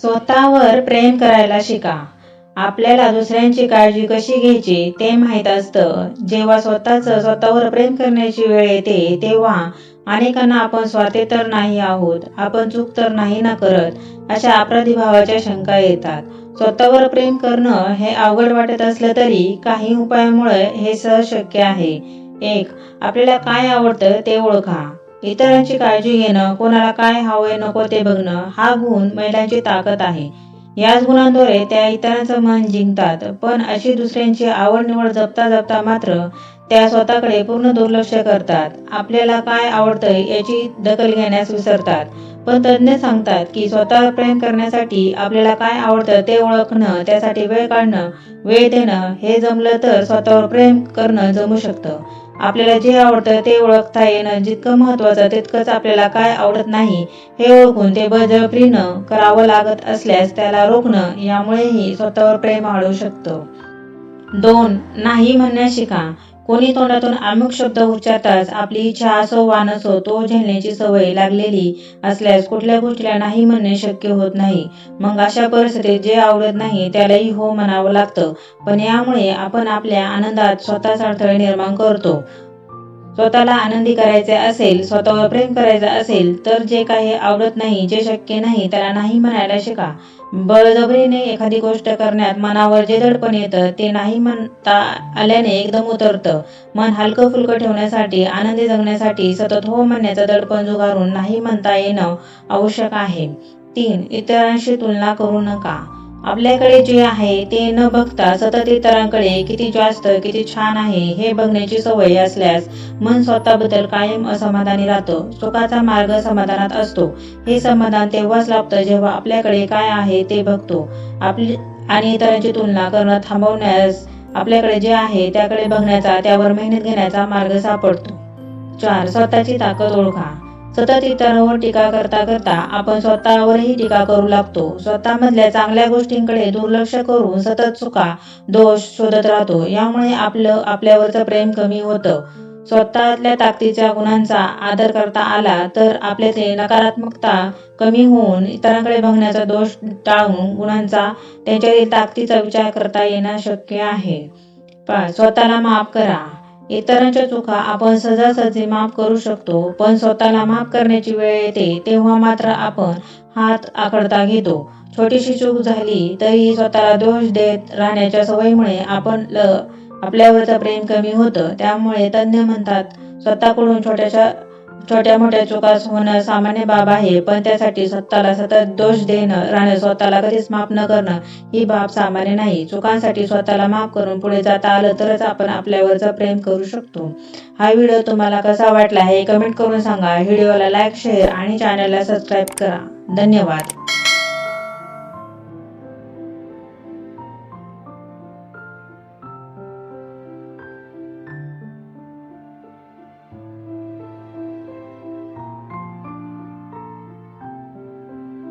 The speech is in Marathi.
स्वतःवर प्रेम करायला शिका. आपल्याला दुसऱ्यांची काळजी कशी घ्यायची ते माहीत असतं. जेव्हा स्वतःच स्वतःवर प्रेम करण्याची वेळ येते तेव्हा अनेकांना आपण स्वार्थी तर नाही आहोत आपण चूक तर नाही ना करत अशा अपराधी भावाच्या शंका येतात. स्वतःवर प्रेम करणं हे अवघड वाटत असलं तरी काही उपायामुळे हे सहज शक्य आहे. एक आपल्याला काय आवडतं ते ओळखा. इतरांची काळजी घेणं कोणाला काय हवंय नको ते बघणं हा गुण महिलांची ताकद आहे. याच गुणांद्वारे त्या इतरांचं मन जिंकतात पण अशी दुसऱ्यांची आवड निवड जपता जपता मात्र त्या स्वतःकडे पूर्ण दुर्लक्ष करतात. आपल्याला काय आवडतंय याची दखल घेण्यास विसरतात. पण तज्ज्ञ सांगतात की स्वतः प्रेम करण्यासाठी आपल्याला काय आवडतं ते ओळखणं त्यासाठी वेळ काढणं वेळ देणं हे जमलं तर स्वतःवर प्रेम करणं जमू शकतं. आपल्याला जे आवडतं ते ओळखता येणं जितकं महत्वाचं तितकंच आपल्याला काय आवडत नाही हे ओळखून ते बळजबरीनं करावं लागत असल्यास त्याला रोखणं यामुळेही स्वतःवर प्रेम वाढू शकतं. दोन नाही म्हणण्यास शिका कोणी तोंडातून अमुक शब्द उच्चारताच आपली इच्छा असो वा नसो तो झेलण्याची सवय लागलेली असल्यास कुठल्या गोष्टीला नाही म्हणणे शक्य होत नाही. मग अशा परिस्थितीत जे आवडत नाही त्यालाही हो म्हणावं लागतं. पण यामुळे आपण आपल्या आनंदात स्वतःच अडथळे निर्माण करतो. स्वतःला आनंदी करायचे असेल स्वतःवर प्रेम करायचं असेल तर जे काही आवडत नाही जे शक्य नाही त्याला नाही म्हणायला शिका. बळजबरीने एखादी गोष्ट करण्यात मनावर जे दडपण येतं ते नाही म्हणता आल्याने एकदम उतरतं. मन हलकं फुलकं ठेवण्यासाठी आनंदी जगण्यासाठी सतत हो म्हणण्याचं दडपण जुगारून नाही म्हणता येणं आवश्यक आहे. तीन इतरांशी तुलना करू नका. आपल्याकडे जे आहे ते न बघता सतत इतरांकडे किती जास्त किती छान आहे हे बघण्याची सवय असल्यास मन स्वतःबद्दल कायम असमाधानी राहतं. सुखाचा मार्ग समाधानात असतो. हे समाधान तेव्हाच लाभतं जेव्हा आपल्याकडे काय आहे ते बघतो. आपली आणि इतरांची तुलना करणं थांबवण्यास आपल्याकडे जे आहे त्याकडे बघण्याचा त्यावर मेहनत घेण्याचा मार्ग सापडतो. चार स्वतःची ताकद ओळखा. सतत इतरांवर टीका करता करता आपण स्वतःवरही टीका करू लागतो. स्वतःमधल्या चांगल्या गोष्टींकडे दुर्लक्ष करून सतत चुका दोष शोधत राहतो. यामुळे आपलं आपल्यावरचं प्रेम कमी होतं. स्वतःतल्या ताकदीच्या गुणांचा आदर करता आला तर आपल्यातली नकारात्मकता कमी होऊन इतरांकडे बघण्याचा दोष टाळून गुणांचा त्यांच्यातील ताकदीचा विचार करता येणं शक्य आहे. स्वतःला माफ करा. इतरांच्या चुका आपण सहजासहजी माफ करू शकतो पण स्वतःला माफ करण्याची वेळ येते तेव्हा मात्र आपण हात आकडता घेतो. छोटीशी चूक झाली तरीही स्वतःला दोष देत राहण्याच्या सवयीमुळे आपण ल आपल्यावरचं प्रेम कमी होतं. त्यामुळे तज्ज्ञ म्हणतात स्वतःकडून छोट्याशा छोट्या मोठ्या चुका होणं सामान्य बाब आहे पण त्यासाठी स्वतःला सतत दोष देणं राहणं स्वतःला कधीच माफ न करणं ही बाब सामान्य नाही. चुकांसाठी स्वतःला माफ करून पुढे जाता आलं तरच आपण आपल्यावरचं प्रेम करू शकतो. हा व्हिडिओ तुम्हाला कसा वाटला हे कमेंट करून सांगा. व्हिडिओला लाईक शेअर आणि चॅनलला सबस्क्राईब करा. धन्यवाद.